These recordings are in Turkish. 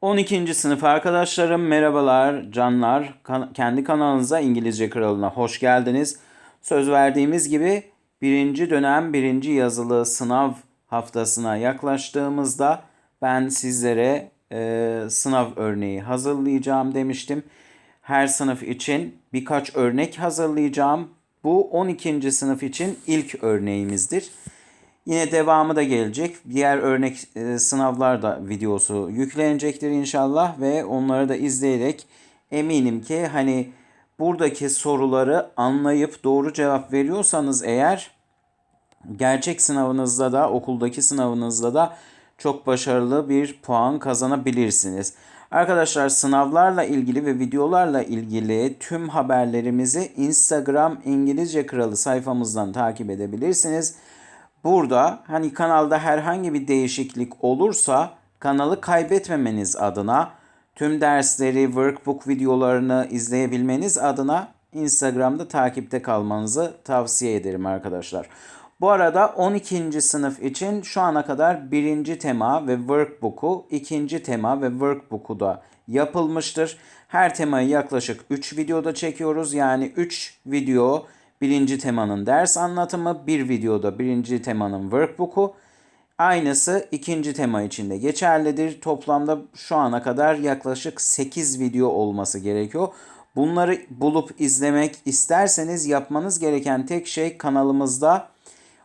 12. sınıf arkadaşlarım merhabalar canlar. Kan- kendi kanalınıza İngilizce Kralı'na hoş geldiniz. Söz verdiğimiz gibi birinci dönem birinci yazılı sınav haftasına yaklaştığımızda ben sizlere e, sınav örneği hazırlayacağım demiştim. Her sınıf için birkaç örnek hazırlayacağım. Bu 12. sınıf için ilk örneğimizdir. Yine devamı da gelecek. Diğer örnek e, sınavlar da videosu yüklenecektir inşallah ve onları da izleyerek eminim ki hani buradaki soruları anlayıp doğru cevap veriyorsanız eğer gerçek sınavınızda da okuldaki sınavınızda da çok başarılı bir puan kazanabilirsiniz. Arkadaşlar sınavlarla ilgili ve videolarla ilgili tüm haberlerimizi Instagram İngilizce Kralı sayfamızdan takip edebilirsiniz. Burada hani kanalda herhangi bir değişiklik olursa kanalı kaybetmemeniz adına tüm dersleri, workbook videolarını izleyebilmeniz adına Instagram'da takipte kalmanızı tavsiye ederim arkadaşlar. Bu arada 12. sınıf için şu ana kadar birinci tema ve workbook'u, ikinci tema ve workbook'u da yapılmıştır. Her temayı yaklaşık 3 videoda çekiyoruz. Yani 3 video birinci temanın ders anlatımı, bir videoda birinci temanın workbook'u. Aynısı ikinci tema için de geçerlidir. Toplamda şu ana kadar yaklaşık 8 video olması gerekiyor. Bunları bulup izlemek isterseniz yapmanız gereken tek şey kanalımızda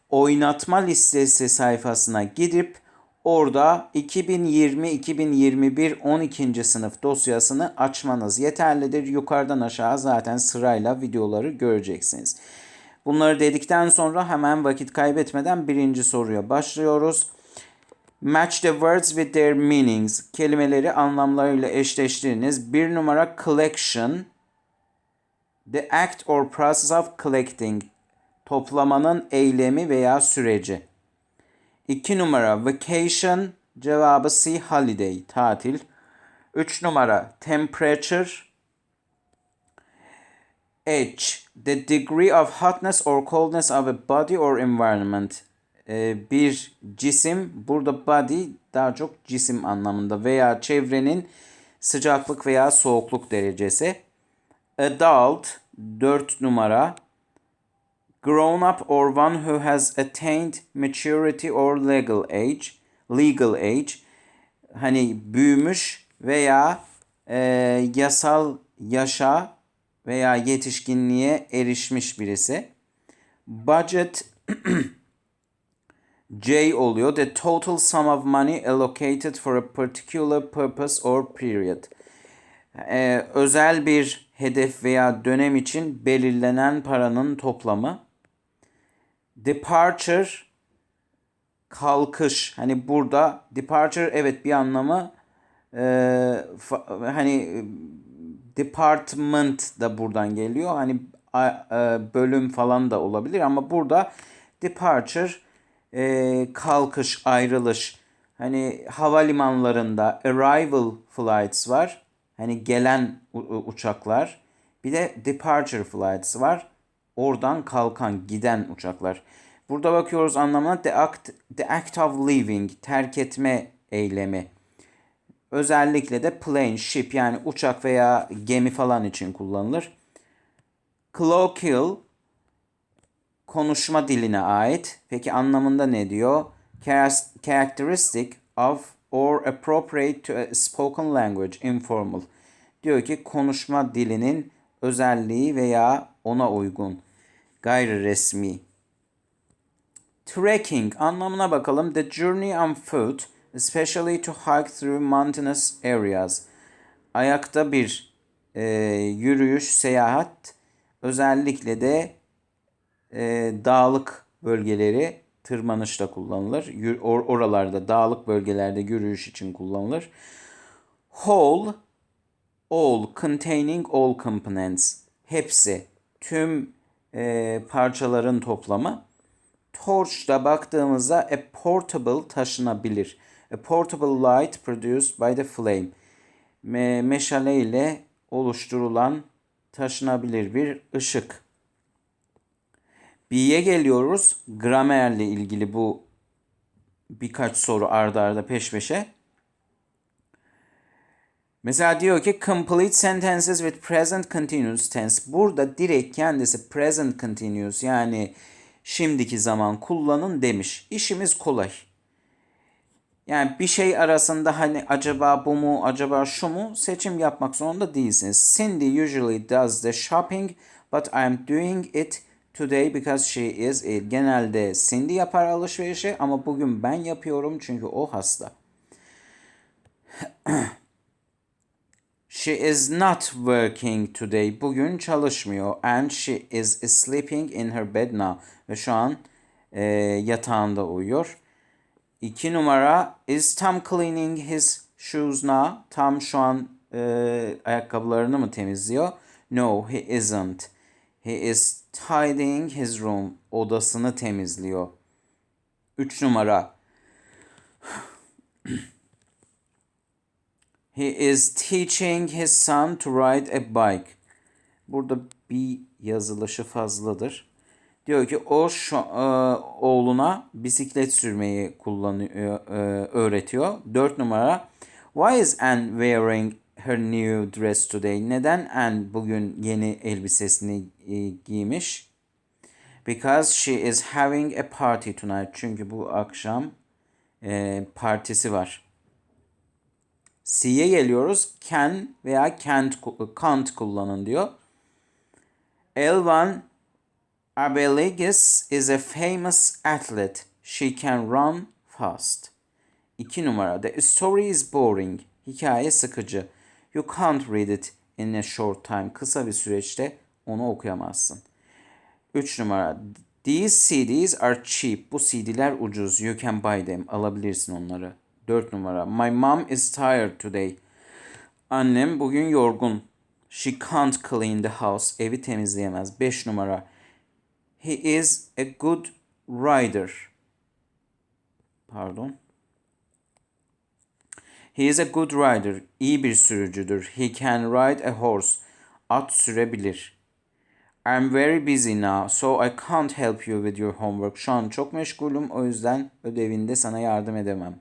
oynatma listesi sayfasına gidip orada 2020-2021 12. sınıf dosyasını açmanız yeterlidir. Yukarıdan aşağı zaten sırayla videoları göreceksiniz. Bunları dedikten sonra hemen vakit kaybetmeden birinci soruya başlıyoruz. Match the words with their meanings. Kelimeleri anlamlarıyla eşleştiriniz. Bir numara collection. The act or process of collecting. Toplamanın eylemi veya süreci. 2 numara vacation. Cevabı C holiday. Tatil. 3 numara temperature. H. The degree of hotness or coldness of a body or environment. Ee, bir cisim, burada body daha çok cisim anlamında veya çevrenin sıcaklık veya soğukluk derecesi. Adult 4 numara. Grown up or one who has attained maturity or legal age. Legal age. Hani büyümüş veya e, yasal yaşa veya yetişkinliğe erişmiş birisi. Budget J oluyor. The total sum of money allocated for a particular purpose or period. Ee, özel bir hedef veya dönem için belirlenen paranın toplamı. Departure kalkış. Hani burada departure evet bir anlamı e, fa- hani department da buradan geliyor. Hani a- e, bölüm falan da olabilir ama burada departure e, kalkış, ayrılış. Hani havalimanlarında arrival flights var. Hani gelen uçaklar. Bir de departure flights var. Oradan kalkan, giden uçaklar. Burada bakıyoruz anlamına the act, the act of leaving, terk etme eylemi. Özellikle de plane, ship yani uçak veya gemi falan için kullanılır. Colloquial konuşma diline ait. Peki anlamında ne diyor? Characteristic of or appropriate to a spoken language, informal. Diyor ki konuşma dilinin özelliği veya ona uygun. Gayri resmi. Trekking anlamına bakalım. The journey on foot, especially to hike through mountainous areas. Ayakta bir e, yürüyüş, seyahat. Özellikle de e, dağlık bölgeleri tırmanışta kullanılır. Or- oralarda dağlık bölgelerde yürüyüş için kullanılır. Whole, all, containing all components. Hepsi, tüm e, parçaların toplamı. Torch'ta baktığımızda a portable taşınabilir. A portable light produced by the flame. Me- meşale ile oluşturulan taşınabilir bir ışık. B'ye geliyoruz. Gramerle ilgili bu birkaç soru ardarda arda peş peşe. Mesela diyor ki complete sentences with present continuous tense. Burada direkt kendisi present continuous yani şimdiki zaman kullanın demiş. İşimiz kolay. Yani bir şey arasında hani acaba bu mu, acaba şu mu seçim yapmak zorunda değilsiniz. Cindy usually does the shopping but I'm doing it today because she is ill. Genelde Cindy yapar alışverişi ama bugün ben yapıyorum çünkü o hasta. She is not working today. Bugün çalışmıyor. And she is sleeping in her bed now. Ve şu an e, yatağında uyuyor. İki numara is Tom cleaning his shoes now? Tam şu an e, ayakkabılarını mı temizliyor? No, he isn't. He is tidying his room. Odasını temizliyor. Üç numara. He is teaching his son to ride a bike. Burada bir yazılışı fazladır. Diyor ki o şu, e, oğluna bisiklet sürmeyi kullanıyor, e, öğretiyor. Dört numara. Why is Anne wearing her new dress today? Neden Anne bugün yeni elbisesini e, giymiş? Because she is having a party tonight. Çünkü bu akşam e, partisi var. C'ye geliyoruz. Can veya can't, can't kullanın diyor. Elvan Abeligis is a famous athlete. She can run fast. 2 numara. The story is boring. Hikaye sıkıcı. You can't read it in a short time. Kısa bir süreçte onu okuyamazsın. 3 numara. These CDs are cheap. Bu CD'ler ucuz. You can buy them. Alabilirsin onları. 4 numara. My mom is tired today. Annem bugün yorgun. She can't clean the house. Evi temizleyemez. 5 numara. He is a good rider. Pardon. He is a good rider. İyi bir sürücüdür. He can ride a horse. At sürebilir. I'm very busy now, so I can't help you with your homework. Şu an çok meşgulüm, o yüzden ödevinde sana yardım edemem.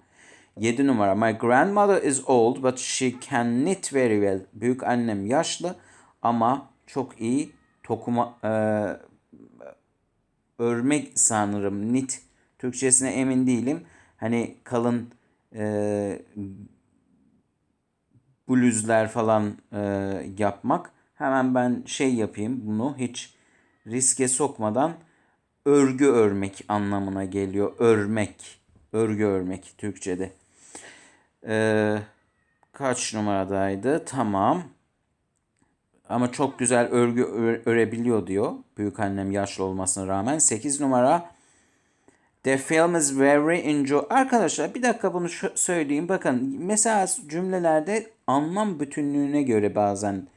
7 numara. My grandmother is old but she can knit very well. Büyük annem yaşlı ama çok iyi tokuma e, örmek sanırım. Knit Türkçesine emin değilim. Hani kalın e, bluzlar falan e, yapmak. Hemen ben şey yapayım bunu hiç riske sokmadan örgü örmek anlamına geliyor. Örmek. Örgü örmek Türkçe'de. Ee, kaç numaradaydı? Tamam. Ama çok güzel örgü örebiliyor diyor. Büyük annem yaşlı olmasına rağmen. 8 numara. The film is very enjoy. Arkadaşlar bir dakika bunu söyleyeyim. Bakın mesela cümlelerde anlam bütünlüğüne göre bazen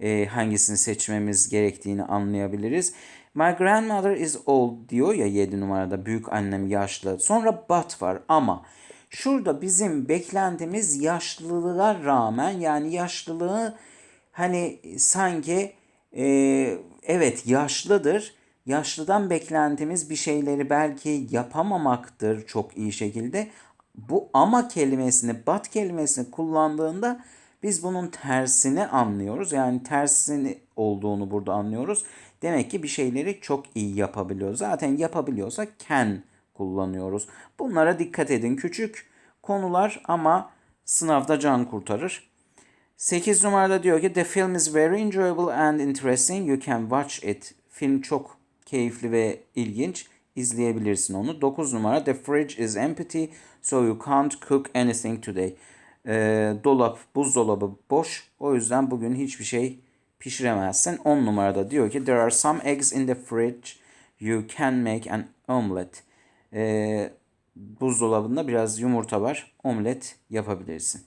e, hangisini seçmemiz gerektiğini anlayabiliriz. My grandmother is old diyor ya 7 numarada büyük annem yaşlı. Sonra but var ama şurada bizim beklentimiz yaşlılığa rağmen yani yaşlılığı hani sanki e, evet yaşlıdır. Yaşlıdan beklentimiz bir şeyleri belki yapamamaktır çok iyi şekilde. Bu ama kelimesini, but kelimesini kullandığında biz bunun tersini anlıyoruz. Yani tersini olduğunu burada anlıyoruz. Demek ki bir şeyleri çok iyi yapabiliyor. Zaten yapabiliyorsa can kullanıyoruz. Bunlara dikkat edin. Küçük konular ama sınavda can kurtarır. 8 numarada diyor ki The film is very enjoyable and interesting. You can watch it. Film çok keyifli ve ilginç. İzleyebilirsin onu. 9 numara The fridge is empty so you can't cook anything today. Ee, dolap, buzdolabı boş. O yüzden bugün hiçbir şey pişiremezsin. 10 numarada diyor ki There are some eggs in the fridge. You can make an omelet. Ee, buzdolabında biraz yumurta var. Omlet yapabilirsin.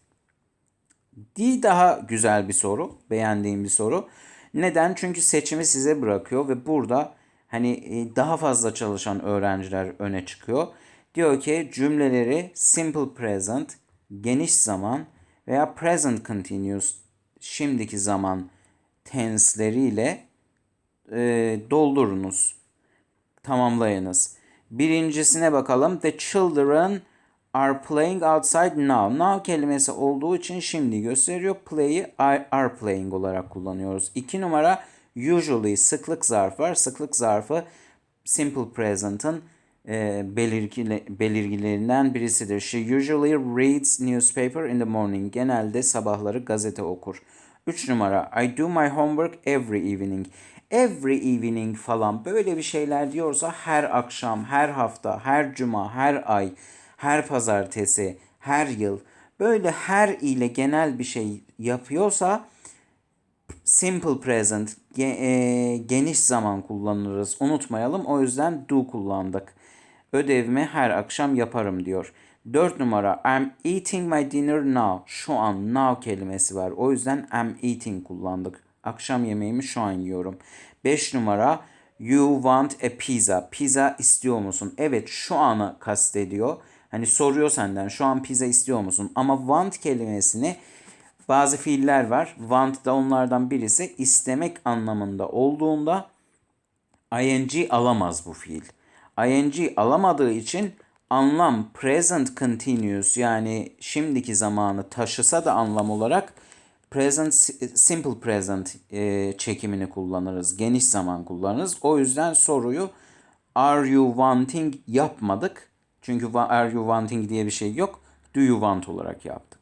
D daha güzel bir soru. Beğendiğim bir soru. Neden? Çünkü seçimi size bırakıyor ve burada hani e, daha fazla çalışan öğrenciler öne çıkıyor. Diyor ki cümleleri simple present, geniş zaman veya present continuous şimdiki zaman tensleriyle e, doldurunuz. Tamamlayınız. Birincisine bakalım. The children are playing outside now. Now kelimesi olduğu için şimdi gösteriyor. Play'i are playing olarak kullanıyoruz. 2 numara usually sıklık zarfı var. Sıklık zarfı simple present'ın e, belirgili, belirgilerinden birisidir. She usually reads newspaper in the morning. Genelde sabahları gazete okur. 3 numara I do my homework every evening. Every evening falan böyle bir şeyler diyorsa her akşam, her hafta, her cuma, her ay, her pazartesi, her yıl böyle her ile genel bir şey yapıyorsa simple present e, geniş zaman kullanırız. Unutmayalım. O yüzden do kullandık. Ödevimi her akşam yaparım diyor. 4 numara I'm eating my dinner now. Şu an now kelimesi var. O yüzden I'm eating kullandık. Akşam yemeğimi şu an yiyorum. 5 numara You want a pizza. Pizza istiyor musun? Evet şu anı kastediyor. Hani soruyor senden şu an pizza istiyor musun? Ama want kelimesini bazı fiiller var. Want da onlardan birisi istemek anlamında olduğunda ing alamaz bu fiil. ing alamadığı için anlam present continuous yani şimdiki zamanı taşısa da anlam olarak present simple present e, çekimini kullanırız. Geniş zaman kullanırız. O yüzden soruyu are you wanting yapmadık. Çünkü are you wanting diye bir şey yok. Do you want olarak yaptık.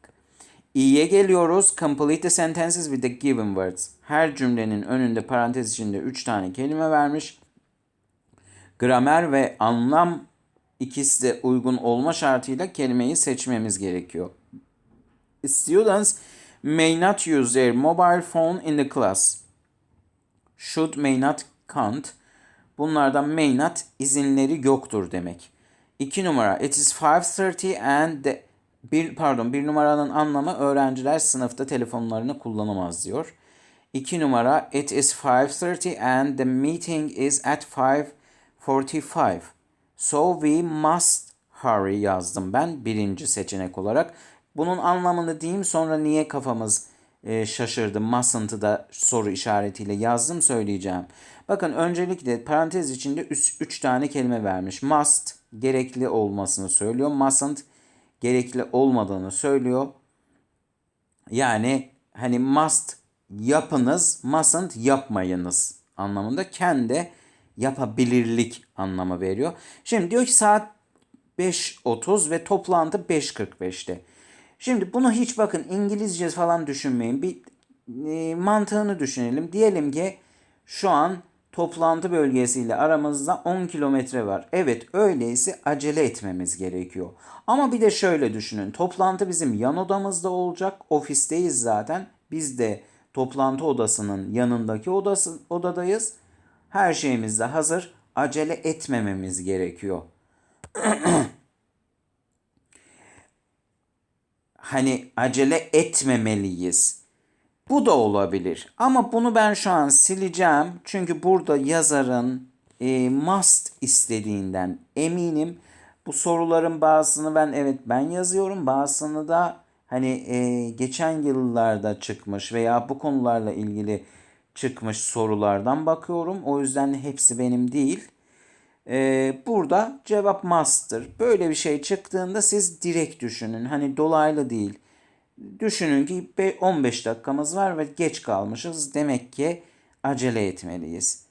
İ'ye geliyoruz. Complete the sentences with the given words. Her cümlenin önünde parantez içinde 3 tane kelime vermiş. Gramer ve anlam ikisi de uygun olma şartıyla kelimeyi seçmemiz gerekiyor. Students may not use their mobile phone in the class. Should, may not, can't. Bunlardan may not izinleri yoktur demek. 2 numara it is 5.30 and the, bir, pardon bir numaranın anlamı öğrenciler sınıfta telefonlarını kullanamaz diyor. 2 numara it is 5.30 and the meeting is at 5.45. So we must hurry yazdım ben birinci seçenek olarak. Bunun anlamını diyeyim sonra niye kafamız e, şaşırdı. Mustn'tı da soru işaretiyle yazdım söyleyeceğim. Bakın öncelikle parantez içinde 3 tane kelime vermiş. Must gerekli olmasını söylüyor. Mustn't gerekli olmadığını söylüyor. Yani hani must yapınız, mustn't yapmayınız anlamında kendi yapabilirlik anlamı veriyor. Şimdi diyor ki saat 5.30 ve toplantı 5.45'te. Şimdi bunu hiç bakın İngilizce falan düşünmeyin. Bir e, mantığını düşünelim. Diyelim ki şu an toplantı bölgesiyle aramızda 10 kilometre var. Evet öyleyse acele etmemiz gerekiyor. Ama bir de şöyle düşünün. Toplantı bizim yan odamızda olacak. Ofisteyiz zaten. Biz de toplantı odasının yanındaki odası, odadayız. Her şeyimiz de hazır. Acele etmememiz gerekiyor. hani acele etmemeliyiz. Bu da olabilir. Ama bunu ben şu an sileceğim. Çünkü burada yazarın e, must istediğinden eminim. Bu soruların bazısını ben evet ben yazıyorum. Bazısını da hani e, geçen yıllarda çıkmış veya bu konularla ilgili çıkmış sorulardan bakıyorum. O yüzden hepsi benim değil. Ee, burada cevap must'tır. Böyle bir şey çıktığında siz direkt düşünün. Hani dolaylı değil. Düşünün ki 15 dakikamız var ve geç kalmışız. Demek ki acele etmeliyiz.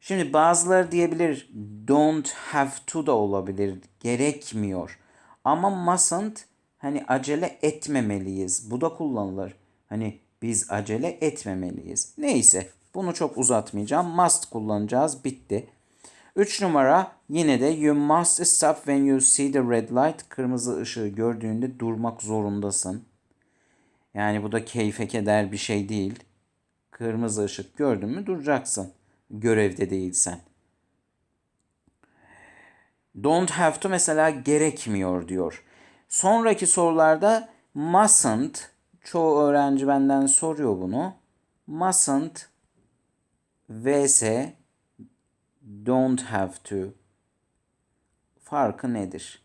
Şimdi bazıları diyebilir don't have to da olabilir. Gerekmiyor. Ama mustn't hani acele etmemeliyiz. Bu da kullanılır. Hani biz acele etmemeliyiz. Neyse bunu çok uzatmayacağım. Must kullanacağız. Bitti. 3 numara yine de you must stop when you see the red light. Kırmızı ışığı gördüğünde durmak zorundasın. Yani bu da keyfe keder bir şey değil. Kırmızı ışık gördün mü duracaksın. Görevde değilsen. Don't have to mesela gerekmiyor diyor. Sonraki sorularda mustn't çoğu öğrenci benden soruyor bunu. Mustn't vs don't have to farkı nedir?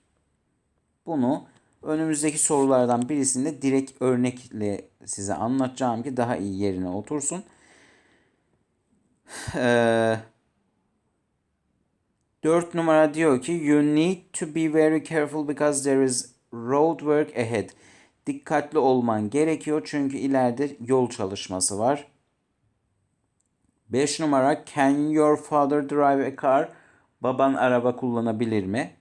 Bunu önümüzdeki sorulardan birisinde direkt örnekle size anlatacağım ki daha iyi yerine otursun. Ee, 4 numara diyor ki you need to be very careful because there is road work ahead. Dikkatli olman gerekiyor çünkü ileride yol çalışması var. 5 numara can your father drive a car? Baban araba kullanabilir mi?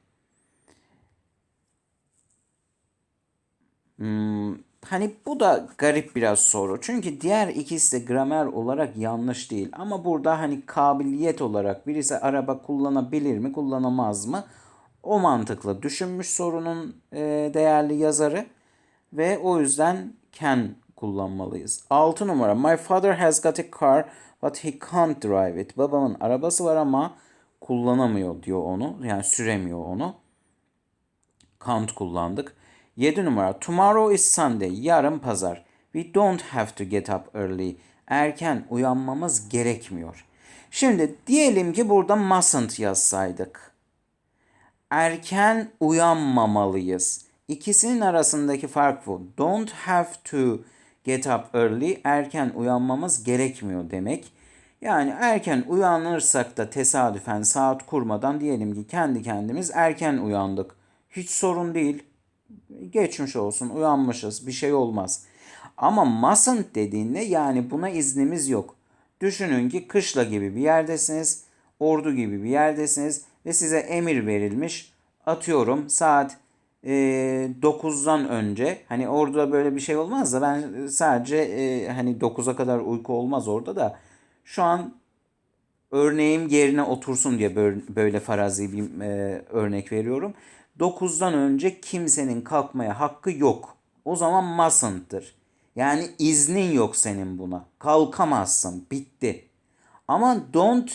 Hmm, hani bu da garip biraz soru. Çünkü diğer ikisi de gramer olarak yanlış değil. Ama burada hani kabiliyet olarak birisi araba kullanabilir mi, kullanamaz mı? O mantıkla düşünmüş sorunun e, değerli yazarı ve o yüzden can kullanmalıyız. 6 numara. My father has got a car but he can't drive it. Babamın arabası var ama kullanamıyor diyor onu. Yani süremiyor onu. Can't kullandık. 7 numara. Tomorrow is Sunday. Yarın pazar. We don't have to get up early. Erken uyanmamız gerekmiyor. Şimdi diyelim ki burada mustn't yazsaydık. Erken uyanmamalıyız. İkisinin arasındaki fark bu. Don't have to get up early. Erken uyanmamız gerekmiyor demek. Yani erken uyanırsak da tesadüfen saat kurmadan diyelim ki kendi kendimiz erken uyandık. Hiç sorun değil geçmiş olsun uyanmışız bir şey olmaz. Ama mustn't dediğinde yani buna iznimiz yok. Düşünün ki kışla gibi bir yerdesiniz, ordu gibi bir yerdesiniz ve size emir verilmiş. Atıyorum saat e, 9'dan önce hani orada böyle bir şey olmaz da ben sadece e, hani 9'a kadar uyku olmaz orada da şu an örneğim yerine otursun diye böyle, farazi bir e, örnek veriyorum. 9'dan önce kimsenin kalkmaya hakkı yok. O zaman mustn'tır. Yani iznin yok senin buna. Kalkamazsın. Bitti. Ama don't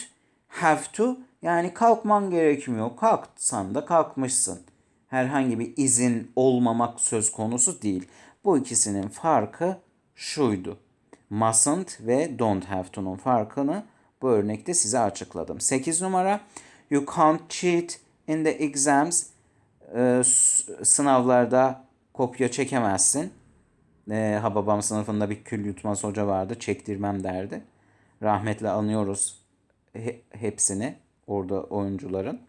have to yani kalkman gerekmiyor. Kalksan da kalkmışsın. Herhangi bir izin olmamak söz konusu değil. Bu ikisinin farkı şuydu. Mustn't ve don't have to'nun farkını bu örnekte size açıkladım. 8 numara You can't cheat in the exams e, sınavlarda kopya çekemezsin. E, Hababam sınıfında bir kül yutmaz hoca vardı. Çektirmem derdi. Rahmetle anıyoruz he, hepsini orada oyuncuların.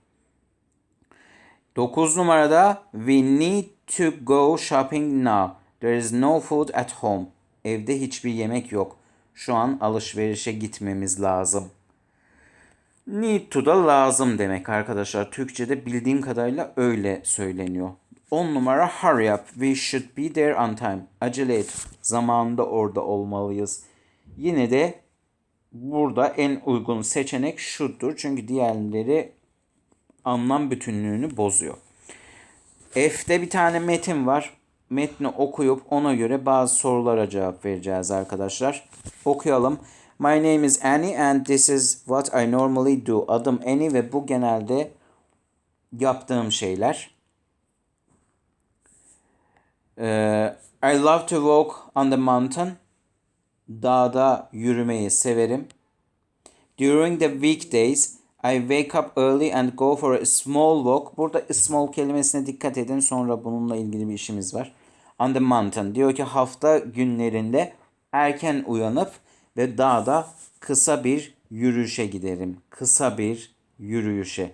9 numarada We need to go shopping now. There is no food at home. Evde hiçbir yemek yok. Şu an alışverişe gitmemiz lazım. Need to da lazım demek arkadaşlar. Türkçe'de bildiğim kadarıyla öyle söyleniyor. 10 numara hurry up. We should be there on time. Acele et. Zamanında orada olmalıyız. Yine de burada en uygun seçenek şudur. Çünkü diğerleri anlam bütünlüğünü bozuyor. F'de bir tane metin var. Metni okuyup ona göre bazı sorulara cevap vereceğiz arkadaşlar. Okuyalım. My name is Annie and this is what I normally do. Adım Annie ve bu genelde yaptığım şeyler. Uh, I love to walk on the mountain. Dağda yürümeyi severim. During the weekdays, I wake up early and go for a small walk. Burada small kelimesine dikkat edin. Sonra bununla ilgili bir işimiz var. On the mountain. Diyor ki hafta günlerinde erken uyanıp ve dağda kısa bir yürüyüşe giderim. Kısa bir yürüyüşe.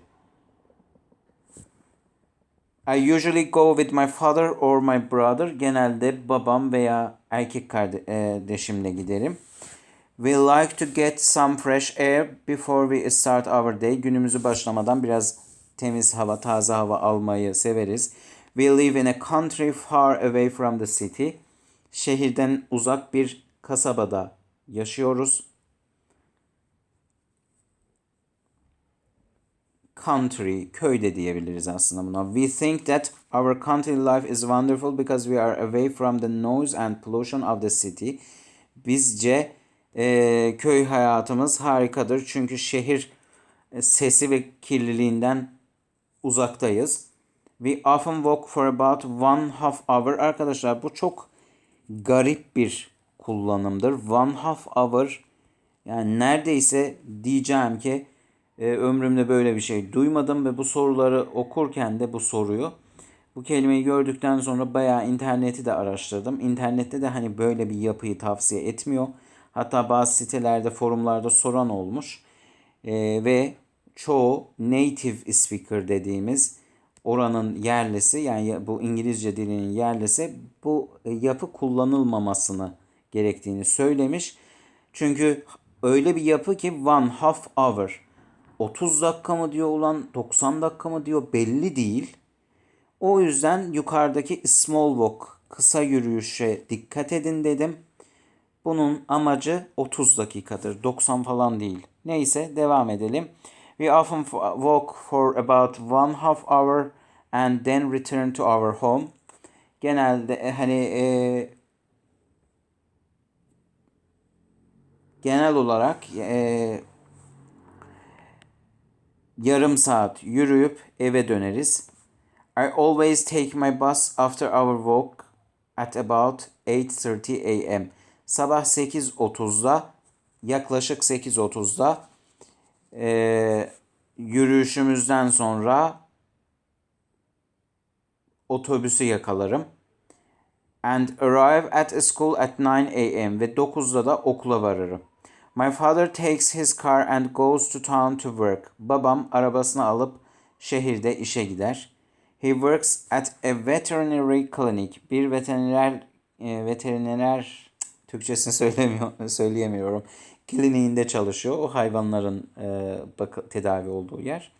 I usually go with my father or my brother. Genelde babam veya erkek kardeşimle giderim. We like to get some fresh air before we start our day. Günümüzü başlamadan biraz temiz hava, taze hava almayı severiz. We live in a country far away from the city. Şehirden uzak bir kasabada yaşıyoruz. Country, köyde diyebiliriz aslında buna. We think that our country life is wonderful because we are away from the noise and pollution of the city. Bizce e, köy hayatımız harikadır çünkü şehir e, sesi ve kirliliğinden uzaktayız. We often walk for about one half hour. Arkadaşlar bu çok garip bir kullanımdır. One half hour yani neredeyse diyeceğim ki e, ömrümde böyle bir şey duymadım ve bu soruları okurken de bu soruyu bu kelimeyi gördükten sonra bayağı interneti de araştırdım. İnternette de hani böyle bir yapıyı tavsiye etmiyor. Hatta bazı sitelerde, forumlarda soran olmuş. E, ve çoğu native speaker dediğimiz oranın yerlisi yani bu İngilizce dilinin yerlisi bu yapı kullanılmamasını gerektiğini söylemiş. Çünkü öyle bir yapı ki one half hour 30 dakika mı diyor ulan 90 dakika mı diyor belli değil. O yüzden yukarıdaki small walk kısa yürüyüşe dikkat edin dedim. Bunun amacı 30 dakikadır. 90 falan değil. Neyse devam edelim. We often walk for about one half hour and then return to our home. Genelde e, hani e, genel olarak e, yarım saat yürüyüp eve döneriz. I always take my bus after our walk at about 8:30 a.m. Sabah 8.30'da yaklaşık 8.30'da e, yürüyüşümüzden sonra otobüsü yakalarım. And arrive at a school at 9 a.m. ve 9'da da okula varırım. My father takes his car and goes to town to work. Babam arabasını alıp şehirde işe gider. He works at a veterinary clinic. Bir veteriner e, veteriner Türkçesini söylemiyor, söyleyemiyorum. Kliniğinde çalışıyor. O hayvanların e, bak tedavi olduğu yer.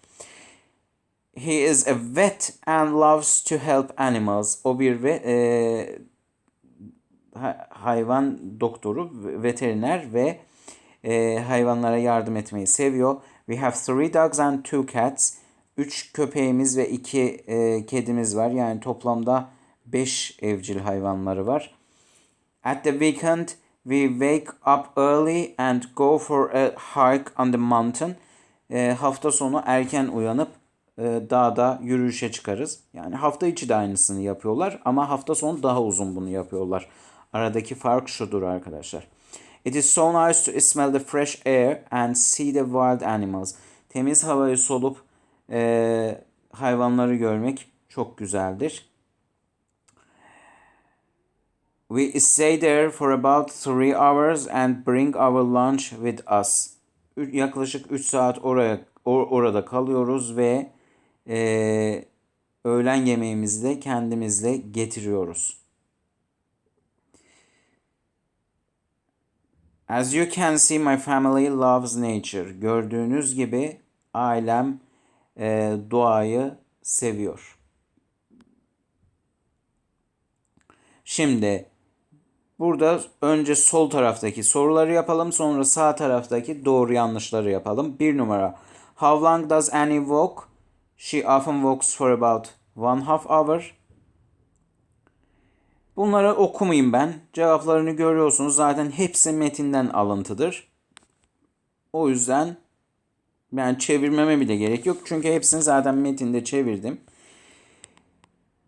He is a vet and loves to help animals. O bir ve, e, hayvan doktoru, veteriner ve e, hayvanlara yardım etmeyi seviyor. We have three dogs and two cats. Üç köpeğimiz ve iki e, kedimiz var. Yani toplamda beş evcil hayvanları var. At the weekend, we wake up early and go for a hike on the mountain. E, hafta sonu erken uyanıp e, dağda yürüyüşe çıkarız. Yani hafta içi de aynısını yapıyorlar ama hafta sonu daha uzun bunu yapıyorlar. Aradaki fark şudur arkadaşlar. It is so nice to smell the fresh air and see the wild animals. Temiz havayı solup e, hayvanları görmek çok güzeldir. We stay there for about three hours and bring our lunch with us. Yaklaşık 3 saat oraya or, orada kalıyoruz ve e, öğlen yemeğimizi de kendimizle getiriyoruz. As you can see my family loves nature. Gördüğünüz gibi ailem e, doğayı seviyor. Şimdi burada önce sol taraftaki soruları yapalım sonra sağ taraftaki doğru yanlışları yapalım. Bir numara. How long does Annie walk? She often walks for about one half hour. Bunları okumayayım ben. Cevaplarını görüyorsunuz. Zaten hepsi metinden alıntıdır. O yüzden yani çevirmeme bile gerek yok. Çünkü hepsini zaten metinde çevirdim.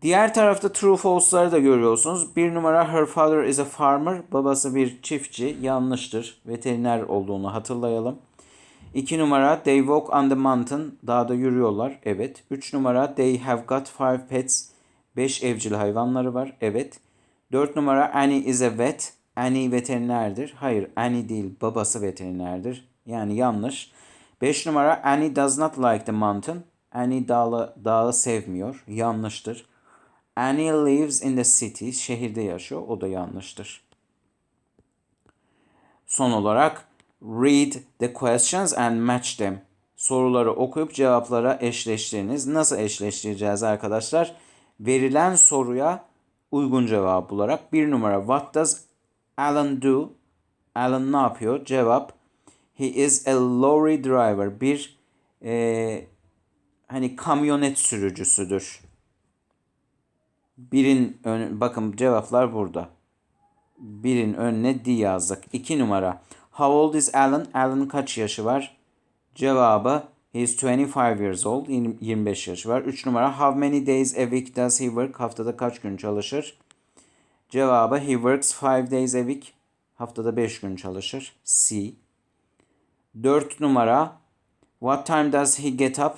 Diğer tarafta true false'ları da görüyorsunuz. Bir numara her father is a farmer. Babası bir çiftçi. Yanlıştır. Veteriner olduğunu hatırlayalım. İki numara they walk on the mountain. Dağda yürüyorlar. Evet. Üç numara they have got five pets. Beş evcil hayvanları var. Evet. Dört numara Annie is a vet. Annie veterinerdir. Hayır Annie değil babası veterinerdir. Yani yanlış. 5 numara Annie does not like the mountain. Annie dağı, dağı sevmiyor. Yanlıştır. Annie lives in the city. Şehirde yaşıyor. O da yanlıştır. Son olarak read the questions and match them. Soruları okuyup cevaplara eşleştiriniz. Nasıl eşleştireceğiz arkadaşlar? Verilen soruya uygun cevap bularak bir numara What does Alan do? Alan ne yapıyor? Cevap He is a lorry driver. Bir e, hani kamyonet sürücüsüdür. Birin ön, bakın cevaplar burada. Birin önüne D yazdık. İki numara. How old is Alan? Alan kaç yaşı var? Cevabı He is 25 years old. 25 yaşı var. 3 numara. How many days a week does he work? Haftada kaç gün çalışır? Cevabı He works 5 days a week. Haftada 5 gün çalışır. C. 4 numara. What time does he get up?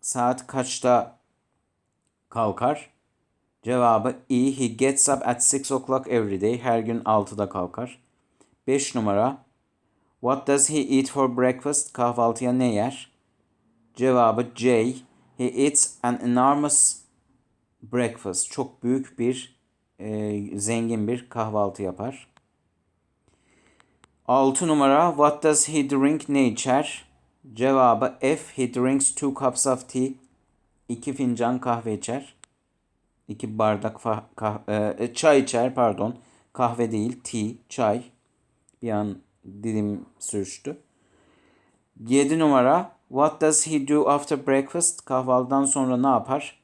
Saat kaçta kalkar? Cevabı E. He gets up at 6 o'clock every day. Her gün 6'da kalkar. 5 numara. What does he eat for breakfast? Kahvaltıya ne yer? Cevabı C. He eats an enormous breakfast. Çok büyük bir, e, zengin bir kahvaltı yapar. 6 numara. What does he drink? Ne içer? Cevabı F. He drinks two cups of tea. 2 fincan kahve içer. 2 bardak kah- e, çay içer pardon. Kahve değil, tea, çay. Bir an dilim sürçtü. 7 numara. What does he do after breakfast? Kahvaltıdan sonra ne yapar?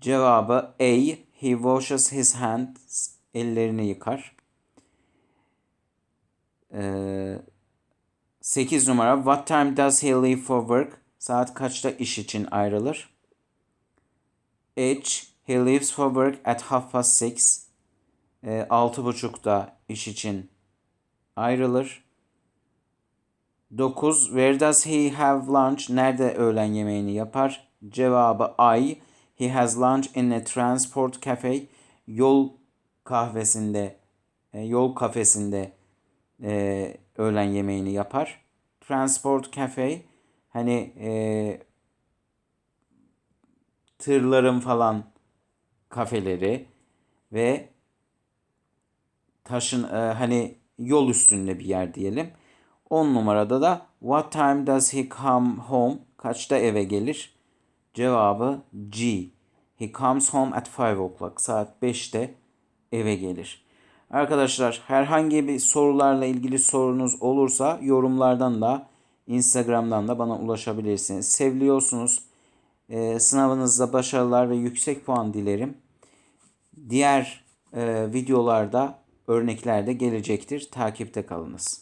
Cevabı A. He washes his hands. Ellerini yıkar. Ee, 8 numara. What time does he leave for work? Saat kaçta iş için ayrılır? H. He leaves for work at half past six. Ee, altı buçukta iş için ayrılır. 9. Where does he have lunch? Nerede öğlen yemeğini yapar? Cevabı I. He has lunch in a transport cafe. Yol kahvesinde, e, yol kafesinde e, öğlen yemeğini yapar. Transport cafe hani e, tırların falan kafeleri ve taşın e, hani yol üstünde bir yer diyelim. 10 numarada da what time does he come home? Kaçta eve gelir? Cevabı G. He comes home at 5 o'clock. Saat 5'te eve gelir. Arkadaşlar herhangi bir sorularla ilgili sorunuz olursa yorumlardan da Instagram'dan da bana ulaşabilirsiniz. Seviliyorsunuz. Ee, sınavınızda başarılar ve yüksek puan dilerim. Diğer e, videolarda örnekler de gelecektir. Takipte kalınız.